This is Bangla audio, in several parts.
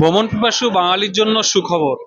ভ্রমণ পিপাসু বাঙালির জন্য সুখবর।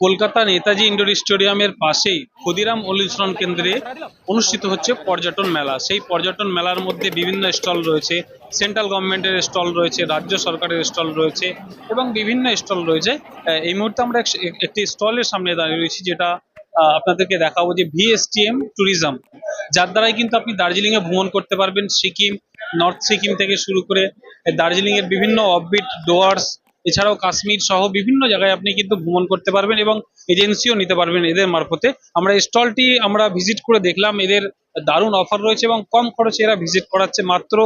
কলকাতা নেতাজি ইন্ডোর স্টেডিয়ামের পাশেই ক্ষুদিরাম অনুশীলন কেন্দ্রে অনুষ্ঠিত হচ্ছে পর্যটন মেলা। সেই পর্যটন মেলার মধ্যে বিভিন্ন স্টল রয়েছে, সেন্ট্রাল গভর্নমেন্টের স্টল রয়েছে, রাজ্য সরকারের স্টল রয়েছে এবং বিভিন্ন স্টল রয়েছে। এই মুহূর্তে আমরা একটি স্টলের সামনে দাঁড়িয়ে রয়েছি যেটা আপনাদেরকে দেখাবো যে ভিএসটিএম ট্যুরিজম। যার দ্বারাই কিন্তু আপনি দার্জিলিংয়ে ভ্রমণ করতে পারবেন। সিকিম, নর্থ সিকিম থেকে শুরু করে দার্জিলিং এর বিভিন্ন অফবিট, ডোয়ার্স এছাড়াও কাশ্মীর সহ বিভিন্ন জায়গায় আপনি কিন্তু ভ্রমণ করতে পারবেন এবং এজেন্সিও নিতে পারবেন এদের মারফতে। আমরা স্টলটি আমরা ভিজিট করে দেখলাম, এদের দারুণ অফার রয়েছে এবং কম খরচে এরা ভিজিট করাচ্ছে মাত্র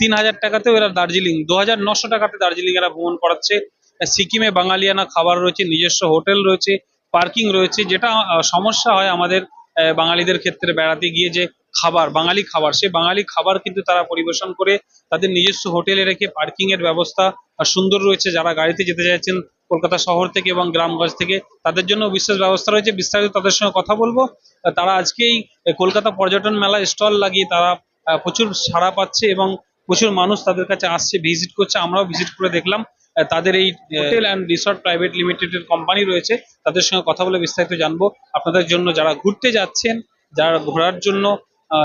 তিন হাজার টাকাতেও এরা দার্জিলিং, দু হাজার নশো টাকাতে দার্জিলিং এরা ভ্রমণ করাচ্ছে। সিকিমে বাঙালিয়ানা খাবার রয়েছে, নিজস্ব হোটেল রয়েছে, পার্কিং রয়েছে, যেটা সমস্যা হয় আমাদের বাঙালিদের ক্ষেত্রে বেড়াতে গিয়ে যে খাবার, বাঙালি খাবার। সে বাঙালি খাবার কিন্তু তারা পরিবেশন করে তাদের নিজস্ব হোটেলে রেখে পার্কিং এর ব্যবস্থা সুন্দর রয়েছে। যারা গাড়িতে যেতে চাইছেন কলকাতা শহর থেকে এবং গ্রামগঞ্জ থেকে, তাদের জন্য বিশেষ ব্যবস্থা রয়েছে। বিস্তারিত তাদের সঙ্গে কথা বলব। তারা আজকেই কলকাতা পর্যটন মেলা স্টল লাগিয়ে তারা প্রচুর সাড়া পাচ্ছে এবং প্রচুর মানুষ তাদের কাছে আসছে ভিজিট করছে। আমরাও ভিজিট করে দেখলাম তাদের এই হোটেল অ্যান্ড রিসর্ট প্রাইভেট লিমিটেডের কোম্পানি রয়েছে। তাদের সঙ্গে কথা বলে বিস্তারিত জানব। আপনাদের জন্য যারা ঘুরতে যাচ্ছেন, যারা ঘোরার জন্য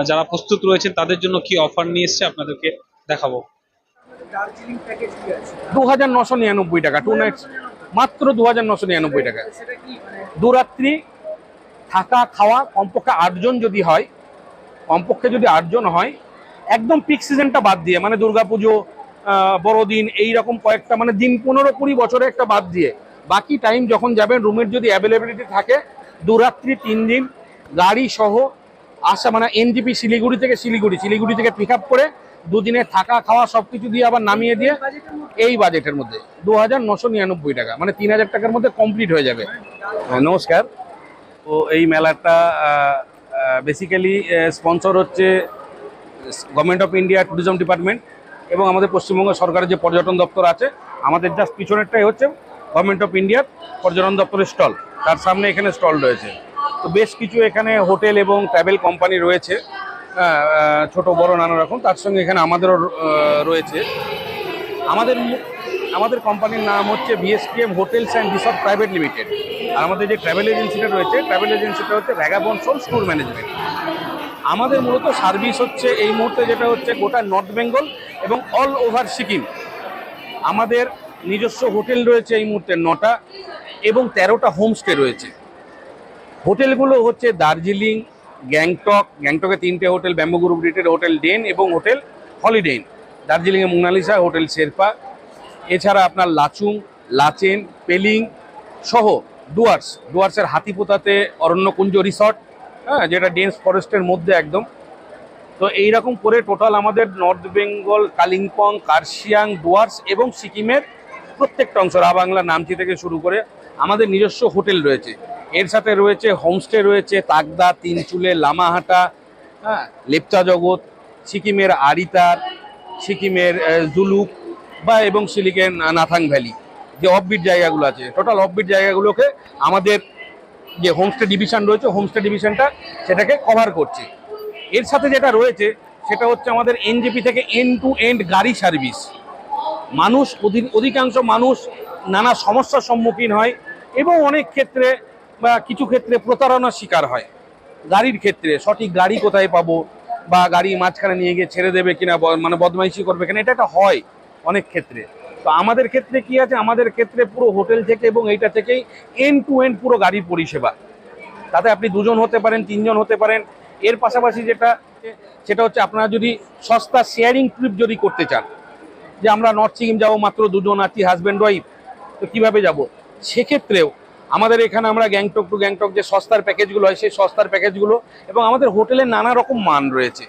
যারা প্রস্তুত রয়েছেন তাদের জন্য কি অফার নিয়ে এসছে আপনাদেরকে দেখাবো। দার্জিলিং প্যাকেজ কি আছে? দু হাজার নশো নিরানব্বই টাকা টু নাইটস মাত্র দু হাজার নশো নিরানব্বই টাকা। মানে? দু রাত্রি থাকা খাওয়া কমপক্ষে আটজন যদি হয় কমপক্ষে যদি আটজন হয় একদম পিক সিজনটা বাদ দিয়ে মানে দুর্গাপুজো বড়দিন এই রকম কয়েকটা মানে দিন পনেরো কুড়ি বছরে একটা বাদ দিয়ে। বাকি টাইম যখন যাবেন রুমের যদি অ্যাভেলেবিলিটি থাকে দু রাত্রি তিন দিন গাড়ি সহ আসা মানে এনজিপি শিলিগুড়ি থেকে শিলিগুড়ি শিলিগুড়ি থেকে পিক করে দুদিনে থাকা, খাওয়া সব কিছু দিয়ে আবার নামিয়ে দিয়ে এই বাজেটের মধ্যে। দু হাজার নশো নিরানব্বই টাকা মানে তিন হাজার টাকার মধ্যে কমপ্লিট হয়ে যাবে। নমস্কার। তো এই মেলাটা বেসিক্যালি স্পন্সর হচ্ছে government of India tourism department এবং আমাদের পশ্চিমবঙ্গ সরকারের যে পর্যটন দপ্তর আছে, আমাদের জাস্ট পিছনেরটাই হচ্ছে গভর্নমেন্ট অফ ইন্ডিয়ার পর্যটন দপ্তরের স্টল তার সামনে এখানে স্টল রয়েছে। তো বেশ কিছু এখানে হোটেল এবং ট্রাভেল কোম্পানি রয়েছে। ছোট, বড়, নানা রকম। তার সঙ্গে এখানে আমাদেরও রয়েছে। আমাদের আমাদের কোম্পানির নাম হচ্ছে VSPM hotels and resort private limited আর আমাদের যে ট্রাভেল এজেন্সিটা রয়েছে ট্রাভেল এজেন্সিটা হচ্ছে ভ্যাগাবনসল ট্যুর ম্যানেজমেন্ট আমাদের মূলত সার্ভিস হচ্ছে এই মুহূর্তে যেটা হচ্ছে গোটা নর্থ বেঙ্গল এবং অল ওভার সিকিম আমাদের নিজস্ব হোটেল রয়েছে এই মুহূর্তে নটা এবং তেরোটা হোমস্টে রয়েছে। হোটেলগুলো হচ্ছে দার্জিলিং, গ্যাংটক, গ্যাংটকে তিনটে hotel bamboo group hotel den এবং হোটেল হলিডেন দার্জিলিংয়ে মোনালিসা হোটেল শেরপা। এছাড়া আপনার লাচুং, লাচেন, পেলিং সহ ডুয়ার্স, ডুয়ার্সের হাতিপোতাতে অরণ্যকুঞ্জ রিসর্ট হ্যাঁ যেটা ডেন্স ফরেস্টের মধ্যে একদম। তো এই রকম করে টোটাল আমাদের নর্থ বেঙ্গল, কালিম্পং, কার্শিয়াং, ডুয়ার্স এবং সিকিমের প্রত্যেকটা অংশ বাংলা নামচি থেকে শুরু করে আমাদের নিজস্ব হোটেল রয়েছে। এর সাথে রয়েছে হোমস্টে রয়েছে তাকদা তিনচুলে, লামাহাটা হ্যাঁ লেপচা জগৎ, সিকিমের আরিতার, সিকিমের জুলুক বা এবং সিলিকের নাথাং ভ্যালি। যে অফবিট জায়গাগুলো আছে টোটাল অফবিট জায়গাগুলোকে আমাদের যে হোমস্টে ডিভিশন রয়েছে, হোমস্টে ডিভিশনটা সেটাকে কভার করছে। এর সাথে যেটা রয়েছে, সেটা হচ্ছে আমাদের এনজেপি থেকে এন টু এন্ড গাড়ি সার্ভিস মানুষ অধি- অধিকাংশ মানুষ নানা সমস্যার সম্মুখীন হয় এবং অনেক ক্ষেত্রে কিছু ক্ষেত্রে প্রতারণার শিকার হয়। গাড়ির ক্ষেত্রে সঠিক গাড়ি কোথায় পাবো বা গাড়ি মাঝখানে নিয়ে গিয়ে ছেড়ে দেবে কিনা, ব- মানে বদমাইশি করবে কিনা, এটা একটা হয় অনেক ক্ষেত্রে। তো আমাদের ক্ষেত্রে কি আছে? আমাদের ক্ষেত্রে পুরো হোটেল থেকে এবং এইটা থেকেই এন্ড টু এন্ড পুরো গাড়ির পরিষেবা। তাতে আপনি দুজন হতে পারেন, তিনজন হতে পারেন। এর পাশাপাশি যেটা, সেটা হচ্ছে আপনারা যদি সস্তা শেয়ারিং ট্রিপ যদি করতে চান, যে আমরা নর্থ সিকিম যাব মাত্র দুজন আছি হাজব্যান্ড ওয়াইফ তো কীভাবে যাব? সেক্ষেত্রেও আমাদের এখানে আমরা গ্যাংটক টু গ্যাংটক যে সস্তার প্যাকেজগুলো হয়, সেই সস্তার প্যাকেজগুলো এবং আমাদের হোটেলের নানা রকম মান রয়েছে।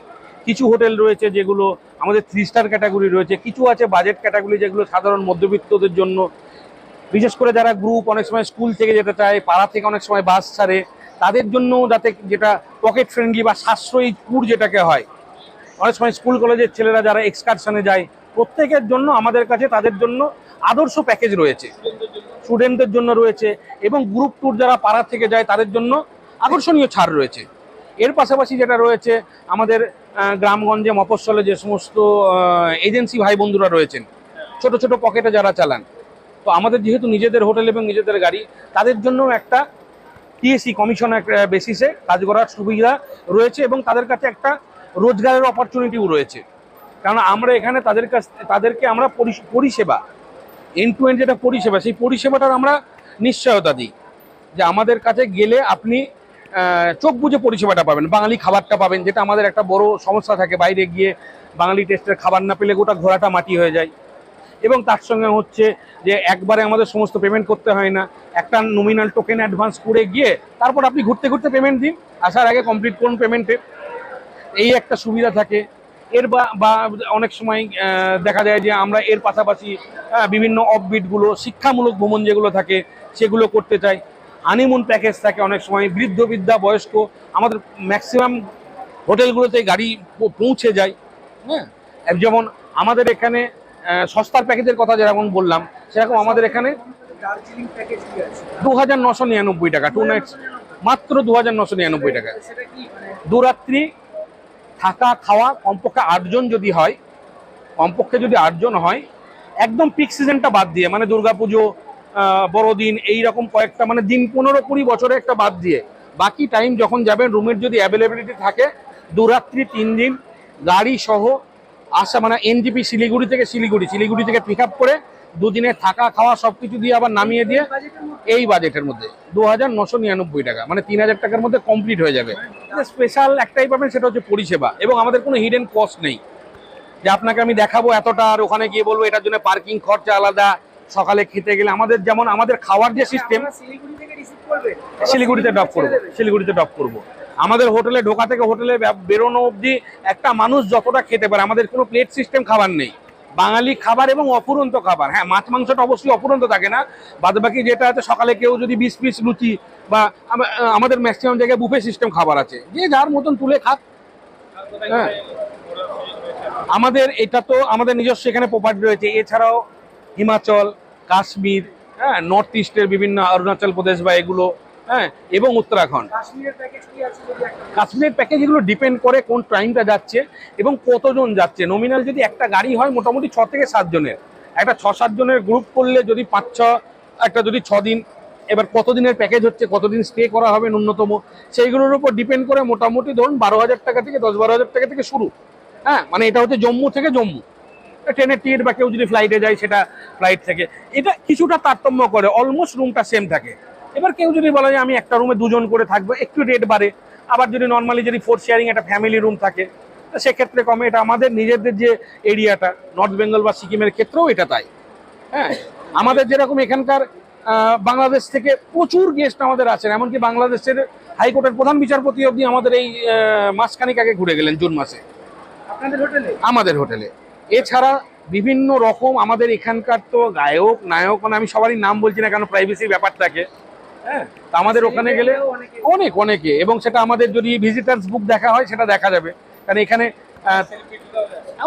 কিছু হোটেল রয়েছে যেগুলো আমাদের থ্রি স্টার ক্যাটাগরি রয়েছে, কিছু আছে বাজেট ক্যাটাগরি যেগুলো সাধারণ মধ্যবিত্তদের জন্য। বিশেষ করে যারা গ্রুপ অনেক সময় স্কুল থেকে যেতে চায়, পাড়া থেকে অনেক সময় বাস ছাড়ে, তাদের জন্য যাতে যেটা পকেট ফ্রেন্ডলি বা সাশ্রয়ী ট্যুর যেটাকে হয়। অনেক সময় স্কুল কলেজের ছেলেরা যারা এক্সকারশনে যায় প্রত্যেকের জন্য, আমাদের কাছে তাদের জন্য আদর্শ প্যাকেজ রয়েছে। স্টুডেন্টদের জন্য রয়েছে এবং গ্রুপ ট্যুর যারা পাড়া থেকে যায়, তাদের জন্য আকর্ষণীয় ছাড় রয়েছে। এর পাশাপাশি যেটা রয়েছে, আমাদের গ্রামগঞ্জে মফস্বলে যে সমস্ত এজেন্সি ভাই বন্ধুরা রয়েছেন, ছোট ছোট পকেটে যারা চালান, তো আমাদের যেহেতু নিজেদের হোটেল এবং নিজেদের গাড়ি, তাদের জন্য একটা টিএসি কমিশন বেসিসে কাজ করার সুবিধা রয়েছে এবং তাদের কাছে একটা রোজগারের অপরচুনিটিও রয়েছে। কারণ আমরা এখানে তাদের কাছ, তাদেরকে আমরা পরিষ- পরিষেবা এন টু এন যেটা পরিষেবা, সেই পরিষেবাটার আমরা নিশ্চয়তা দিই। যে আমাদের কাছে গেলে আপনি চোখ বুঝে পরিষেবাটা পাবেন। বাঙালি খাবারটা পাবেন, যেটা আমাদের একটা বড় সমস্যা থাকে বাইরে গিয়ে বাঙালি টেস্টের খাবার না পেলে গোটা ঘোড়াটা মাটি হয়ে যায়। এবং তার সঙ্গে হচ্ছে যে একবারে আমাদের সমস্ত পেমেন্ট করতে হয় না। একটা নমিনাল টোকেন অ্যাডভান্স করে গিয়ে তারপর আপনি ঘুরতে ঘুরতে পেমেন্ট দিন। আসার আগে কমপ্লিট করুন পেমেন্টে এই একটা সুবিধা থাকে। এর বা বা অনেক সময় দেখা যায় যে আমরা এর পাশাপাশি বিভিন্ন অফবিটগুলো শিক্ষামূলক ভ্রমণ যেগুলো থাকে সেগুলো করতে চাই। হানিমুন প্যাকেজ থাকে অনেক সময় বৃদ্ধ বৃদ্ধা বয়স্ক আমাদের ম্যাক্সিমাম হোটেলগুলোতে গাড়ি পৌঁছে যায়। হ্যাঁ? যেমন আমাদের এখানে সস্তার প্যাকেজের কথা যেরকম বললাম সেরকম আমাদের এখানে দু হাজার নশো নিরানব্বই টাকা টু নাইটস মাত্র দু হাজার নশো নিরানব্বই টাকা। মানে দু রাত্রি থাকা, খাওয়া, কমপক্ষে আটজন যদি হয়, কমপক্ষে যদি আটজন হয়, একদম পিক সিজনটা বাদ দিয়ে মানে দুর্গাপুজো বড়দিন, এই রকম কয়েকটা মানে দিন পনেরো কুড়ি বছরে একটা বাদ দিয়ে, বাকি টাইম যখন যাবেন রুমের যদি অ্যাভেলেবিলিটি থাকে দু রাত্রি তিন দিন, গাড়ি সহ, আসা মানে এনজিপি শিলিগুড়ি থেকে শিলিগুড়ি শিলিগুড়ি থেকে পিক করে দুদিনের থাকা, খাওয়া সব কিছু দিয়ে আবার নামিয়ে দিয়ে এই বাজেটের মধ্যে। দু হাজার নশো নিরানব্বই টাকা। মানে তিন হাজার টাকার মধ্যে কমপ্লিট হয়ে যাবে। স্পেশাল একটাই পাবেন, সেটা হচ্ছে পরিষেবা। এবং আমাদের কোনো হিডেন কস্ট নেই। যে আপনাকে আমি দেখাবো এতটা, আর ওখানে গিয়ে বলব, এটার জন্য পার্কিং খরচা আলাদা। সকালে খেতে গেলে আমাদের যেমন, আমাদের খাওয়ার যে সিস্টেম শিলিগুড়িতে ড্রপ করব, শিলিগুড়িতে ড্রপ করব। আমাদের হোটেলে ঢোকা থেকে হোটেলে বেরোনো অবধি একটা মানুষ যতটা খেতে পারে, আমাদের কোনো প্লেট সিস্টেম খাবার নেই। বাঙালি খাবার এবং অপুরন্ত খাবার। হ্যাঁ মাছ মাংসটা অবশ্যই অপুরন্ত থাকে না। বাদ বাকি যেটা আছে, সকালে কেউ যদি বিশ পিস লুচি বা আমাদের ম্যাক্সিমাম জায়গায় বুফে সিস্টেম খাবার আছে। যে যার মতন তুলে খাক। হ্যাঁ। আমাদের এটা তো আমাদের নিজস্ব এখানে প্রপার্টি রয়েছে। এছাড়াও হিমাচল, কাশ্মীর হ্যাঁ নর্থ ইস্টের বিভিন্ন অরুণাচল প্রদেশ বা এগুলো হ্যাঁ এবং উত্তরাখণ্ড। কাশ্মীরের প্যাকেজ এগুলো ডিপেন্ড করে কোন টাইমটা যাচ্ছে এবং কতজন যাচ্ছে। নমিনাল যদি একটা গাড়ি হয় মোটামুটি ছ থেকে সাত জনের। একটা ছ সাত জনের গ্রুপ করলে যদি পাঁচ ছ একটা যদি ছ দিন এবার কতদিনের প্যাকেজ হচ্ছে কতদিন স্টে করা হবে ন্যূনতম সেইগুলোর উপর ডিপেন্ড করে মোটামুটি ধরুন বারো হাজার টাকা থেকে দশ বারো হাজার টাকা থেকে শুরু। হ্যাঁ মানে এটা হচ্ছে জম্মু থেকে জম্মু। ট্রেনের টিকিট বা কেউ যদি ফ্লাইটে যায় সেটা ফ্লাইট থেকে। এটা কিছুটা তারতম্য করে অলমোস্ট রুমটা সেম থাকে। এবার কেউ যদি বলা যায় আমি একটা রুমে দুজন করে থাকব একটু রেট বাড়ে। আবার যদি নর্মালি যদি ফোর শেয়ারিং একটা ফ্যামিলি রুম থাকে সেক্ষেত্রে কমে এটা আমাদের নিজেদের যে এরিয়াটা নর্থ বেঙ্গল বা সিকিমের ক্ষেত্রেও এটা তাই। হ্যাঁ? আমাদের যেরকম এখানকার বাংলাদেশ থেকে প্রচুর গেস্ট আমাদের আছেন এমনকি বাংলাদেশের হাইকোর্টের প্রধান বিচারপতি অবধি আমাদের এই মাসখানিক আগে ঘুরে গেলেন জুন মাসে। আপনাদের হোটেলে? আমাদের হোটেলে। এছাড়া বিভিন্ন রকম আমাদের এখানকার তো গায়ক নায়ক মানে আমি সবারই নাম বলছি না কেন প্রাইভেসির ব্যাপার থাকে হ্যাঁ আমাদের ওখানে গেলে অনেক অনেকে এবং সেটা আমাদের যদি ভিজিটার্স বুক দেখা হয় সেটা দেখা যাবে। কারণ এখানে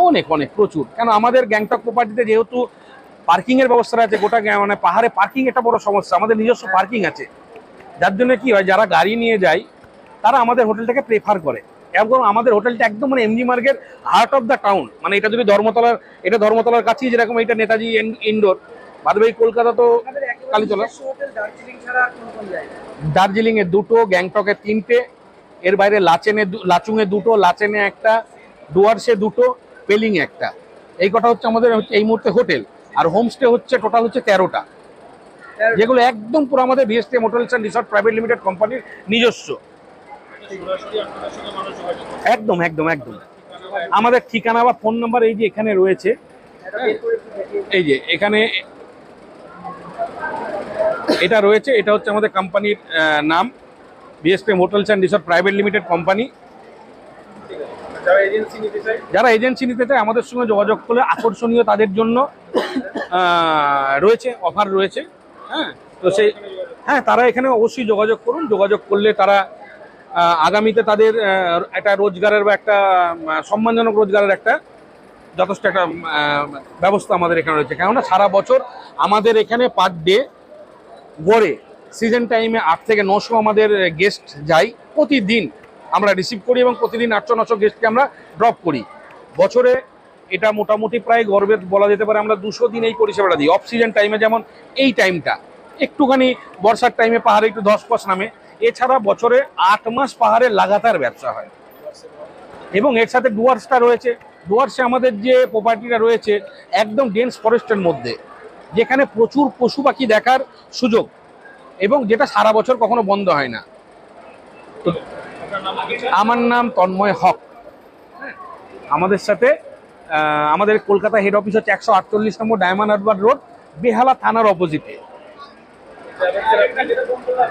অনেক অনেক প্রচুর। কেন আমাদের গ্যাংটক প্রপার্টিতে যেহেতু পার্কিং এর ব্যবস্থা আছে গোটা মানে পাহাড়ে পার্কিং একটা বড় সমস্যা। আমাদের নিজস্ব পার্কিং আছে। যার জন্য কি হয় যারা গাড়ি নিয়ে যায় তারা আমাদের হোটেলটাকে প্রেফার করে। এবং আমাদের হোটেলটা একদম মানে এমজি মার্গের হার্ট অফ দ্য টাউন মানে এটা যদি ধর্মতলার এটা ধর্মতলার কাছেই যেরকম এটা নেতাজি ইনডোর বাদবাই কলকাতা তো কালীতলা। দার্জিলিং ছাড়া আর কোন কোন এ দুটো গ্যাংটকে তিনটে এর বাইরে লাচেনে লাচুংয়ে দুটো লাচেনে একটা ডুয়ার্সে দুটো পেলিং একটা। এই কটা হচ্ছে আমাদের হচ্ছে এই মুহূর্তে হোটেল। আর হোমস্টে হচ্ছে টোটাল হচ্ছে তেরোটা। যেগুলো একদম পুরো আমাদের BST motors and resort private limited কোম্পানির নিজস্ব। একদম একদম একদম। আমাদের ঠিকানা বা ফোন নাম্বার এই যে এখানে রয়েছে। এই যে এখানে এটা রয়েছে, এটা হচ্ছে আমাদের কোম্পানির নাম। BSP hotels and resort private limited company যারা এজেন্সি নিতে চায়, আমাদের সঙ্গে যোগাযোগ করলে আকর্ষণীয় তাদের জন্য রয়েছে অফার রয়েছে। হ্যাঁ তো সেই হ্যাঁ তারা এখানে অবশ্যই যোগাযোগ করুন। যোগাযোগ করলে তারা আগামীতে তাদের একটা রোজগারের বা একটা সম্মানজনক রোজগারের একটা যথেষ্ট একটা ব্যবস্থা আমাদের এখানে রয়েছে। কেননা সারা বছর আমাদের এখানে পার ডে গড়ে সিজন টাইমে আট থেকে নশো আমাদের গেস্ট যাই, প্রতিদিন আমরা রিসিভ করি এবং প্রতিদিন আটশো, নশো গেস্টকে আমরা ড্রপ করি। বছরে এটা মোটামুটি প্রায় গর্বের বলা যেতে পারে আমরা দুশো দিন এই পরিষেবাটা দিই। অফ সিজন টাইমে যেমন এই টাইমটা একটুখানি বর্ষার টাইমে পাহাড়ে একটু ধস পস নামে, এছাড়া বছরে আট মাস পাহাড়ে লাগাতার ব্যবসা হয়। এবং এর সাথে ডুয়ার্সটা রয়েছে। ডুয়ার্সে আমাদের যে প্রপার্টিটা রয়েছে, একদম ডেন্স ফরেস্টের মধ্যে। যেখানে প্রচুর পশু পাখি দেখার সুযোগ এবং যেটা সারা বছর কখনো বন্ধ হয় না। আমার নাম তন্ময় হক। আমাদের সাথে আমাদের কলকাতা হেড অফিস হচ্ছে একশো আটচল্লিশ number diamond harbour road, Behala থানার অপোজিটে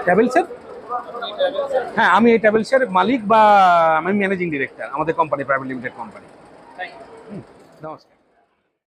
ট্রাভেলসের হ্যাঁ আমি এই ট্রাভেলসের মালিক বা আমি ম্যানেজিং ডিরেক্টর আমাদের কোম্পানি প্রাইভেট লিমিটেড কোম্পানি নমস্কার।